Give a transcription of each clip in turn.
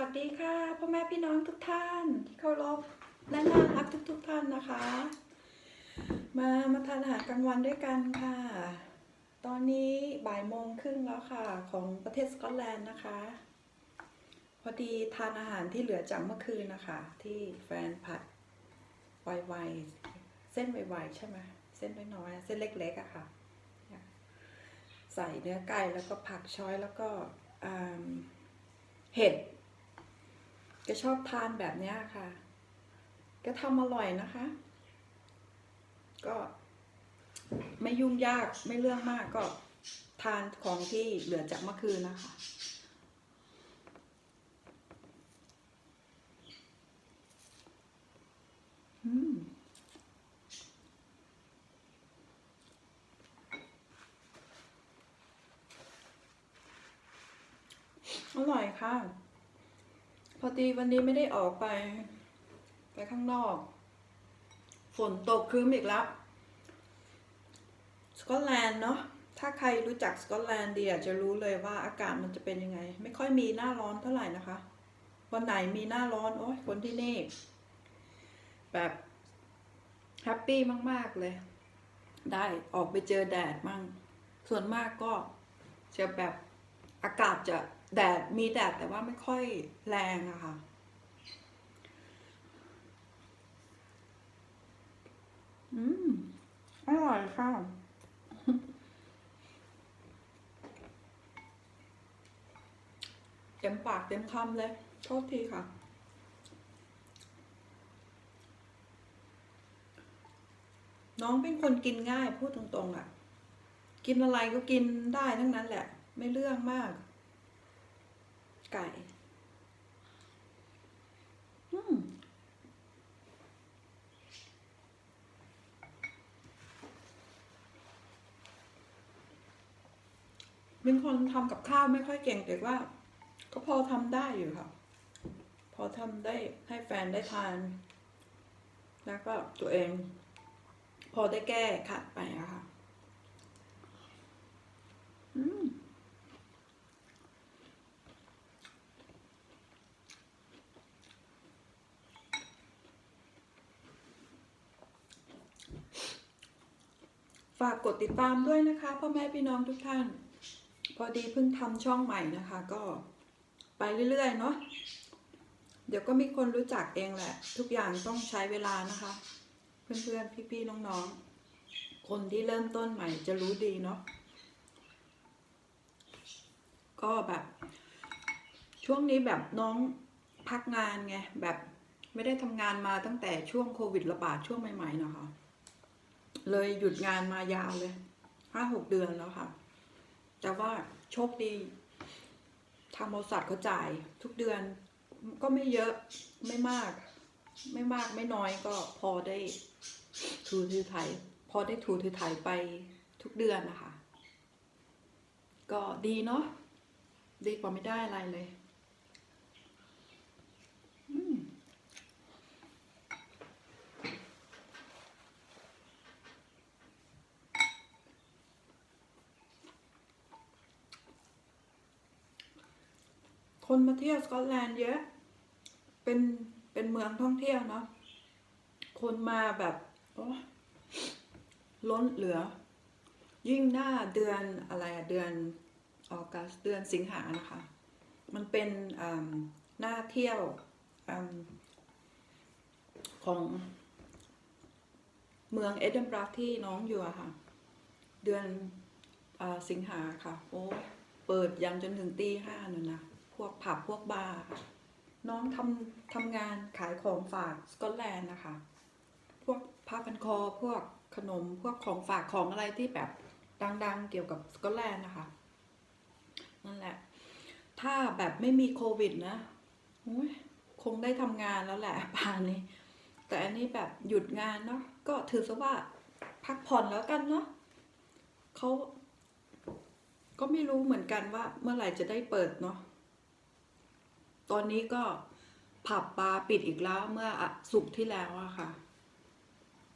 วัสดีค่ะพ่อแม่พี่น้องทุกท่านที่เคารพและน่ารักทุกๆทท่านนะคะ มามาทานอาหารกลางวันด้วยกันค่ะ ตอนนี้บ่ายโมงครึ่งแล้วค่ะของประเทศสกอตแลนด์นะคะ พอดีทานอาหารที่เหลือจากเมื่อคืนนะคะ ที่แฟนผัดไวๆเส้นไวๆใช่ไหมเส้นน้อยๆเส้นเล็กๆอะค่ะ ใส่เนื้อไก่แล้วก็ผักช้อยแล้วก็เห็ด ก็ชอบทานแบบนี้ค่ะก็ทำอร่อยนะคะ ก็ไม่ยุ่งยากไม่เรื่องมากก็ทานของที่เหลือจากเมื่อคืนนะคะ อืมอร่อยค่ะ อดีวันนี้ไม่ได้ออกไป ไปข้างนอก ฝนตกครึ้มอีกแล้ว สกอตแลนด์เนาะ ถ้าใครรู้จักสกอตแลนด์ดีอาจจะรู้เลยว่าอากาศมันจะเป็นยังไง ไม่ค่อยมีหน้าร้อนเท่าไหร่นะคะ วันไหนมีหน้าร้อน โอ้ยคนที่นี่ แบบแฮปปี้มาก ๆ เลย ได้ออกไปเจอแดดมั่ง ส่วนมากก็จะแบบอากาศจะ แดดมีแดดแต่ว่าไม่ค่อยแรงอะค่ะ อืม อร่อยค่ะเต็มปากเต็มคำเลย โทษทีค่ะ น้องเป็นคนกินง่ายพูดตรงๆอะกินอะไรก็กินได้ทั้งนั้นแหละ ไม่เรื่องมาก ไก่เป็นคนทำกับข้าวไม่ค่อยเก่งแต่ว่า ก็พอทำได้อยู่ค่ะ พอทำได้ให้แฟนได้ทาน แล้วก็ตัวเอง พอได้แก้ขัดไปอะค่ะ อืม ฝากกดติดตามด้วยนะคะพ่อแม่พี่น้องทุกท่าน พอดีเพิ่งทำช่องใหม่นะคะ ก็ไปเรื่อยๆเนาะเดี๋ยวก็มีคนรู้จักเองแหละ ทุกอย่างต้องใช้เวลานะคะ เพื่อนๆพี่ๆน้องๆ คนที่เริ่มต้นใหม่จะรู้ดีเนาะก็แบบ ช่วงนี้แบบน้องพักงานไงแบบไม่ได้ทำงานมาตั้งแต่ช่วงโควิดระบาดช่วงใหม่ๆนะคะ เลยหยุดงานมายาวเลยห้าหกเดือนแล้วค่ะ แต่ว่าโชคดี ทางบริษัทเขาจ่ายทุกเดือน ก็ไม่เยอะไม่มาก ไม่มากไม่น้อยก็พอได้ถูถือไถพอได้ถูถือไถไปทุกเดือนนะคะ ก็ดีเนาะดีกว่าไม่ได้อะไรเลย อืม คนมาเที่ยวสกอตแลนด์เยอะ เป็นเป็นเมืองท่องเที่ยวเนาะ คนมาแบบโอ้ล้นเหลือ ยิ่งหน้าเดือนอะไรเดือนออกัสเดือนสิงหานะคะ มันเป็นหน้าเที่ยวอของเมืองเอดินบะระที่น้องอยู่อะค่ะ เดือนอสิงหาค่ะ โอ้ เปิดยันจนถึงตีห้านู่นนะ พวกผับพวกบาร์ค่ะน้องทำทำงานขายของฝากสกอตแลนด์นะคะ พวกผ้าพันคอพวกขนมพวกของฝากของอะไรที่แบบดังๆ เกี่ยวกับสกอตแลนด์นะคะ นั่นแหละ ถ้าแบบไม่มีโควิดนะคงได้ทำงานแล้วแหละป่านนี้ แต่อันนี้แบบหยุดงานเนาะก็ถือซะว่าพักผ่อนแล้วกันเนาะเขาก็ไม่รู้เหมือนกันว่าเมื่อไหร่จะได้เปิดเนาะ ตอนนี้ก็ผับบาร์ปิดอีกแล้วเมื่อสุกที่แล้วอะค่ะ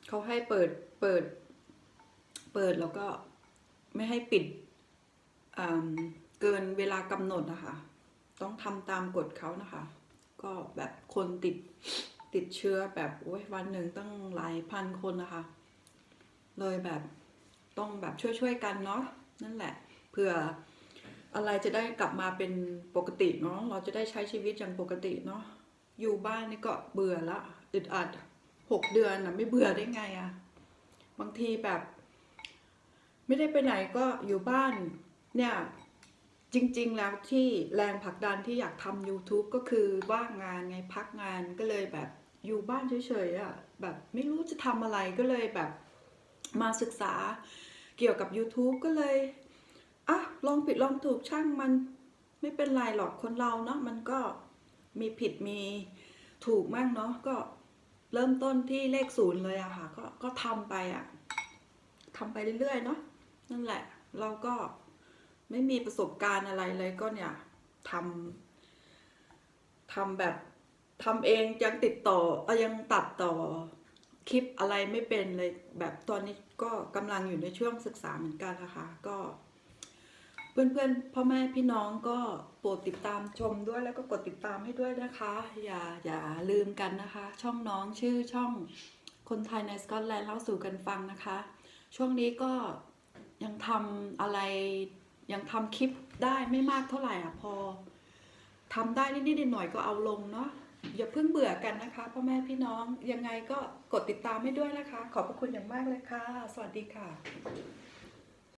เขาให้เปิดเปิด เปิดแล้วก็ไม่ให้ปิดอ่าเกินเวลากำหนดนะคะ ต้องทำตามกฎเขานะคะ ก็แบบคนติดติดเชื้อแบบโอ้ยวันหนึ่งตั้งหลายพันคนนะคะ เลยแบบต้องแบบช่วยๆกันเนาะนั่นแหละเผื่อ อะไรจะได้กลับมาเป็นปกติเนาะเราจะได้ใช้ชีวิตอย่างปกติเนาะอยู่บ้านนี่ก็เบื่อละอึดอัดหกเดือนนะไม่เบื่อได้ไงอะบางทีแบบ ไม่ได้ไปไหนก็อยู่บ้านเนี่ยจริง ๆ แล้วที่แรงผลักดันที่อยากทำ YouTube ก็คือว่างงานไงพักงานก็เลยแบบอยู่บ้านเฉยๆอะ่ะแบบไม่รู้จะทำอะไรก็เลยแบบมาศึกษาเกี่ยวกับ YouTube ก็เลย อะลองผิดลองถูกช่างมันไม่เป็นไรหรอกคนเราเนาะมันก็มีผิดมีถูกมั่งเนาะก็เริ่มต้นที่เลขศูนย์เลยอะค่ะ ก็ก็ทำไปอะทำไปเรื่อยๆเนาะนั่นแหละ เราก็ไม่มีประสบการณ์อะไรเลยก็เนี่ยทำทำแบบทำเองยังติดต่อเอ่อยังตัดต่อคลิปอะไรไม่เป็นเลยแบบตอนนี้ก็กำลังอยู่ในช่วงศึกษาเหมือนกันนะคะ ก็ เพื่อนๆ พ่อแม่พี่น้องก็โปรดติดตามชมด้วยแล้วก็กดติดตามให้ด้วยนะคะ อย่าอย่าลืมกันนะคะ ช่องน้องชื่อช่องคนไทยในสกอตแลนด์เล่าสู่กันฟังนะคะ ช่วงนี้ก็ยังทำอะไรยังทำคลิปได้ไม่มากเท่าไหร่อะพอทำได้นิดๆหน่อยๆก็เอาลงเนาะอย่าเพิ่งเบื่อกันนะคะพ่อแม่พี่น้องยังไงก็กดติดตามให้ด้วยนะคะ ขอบพระคุณอย่างมากเลยค่ะ สวัสดีค่ะ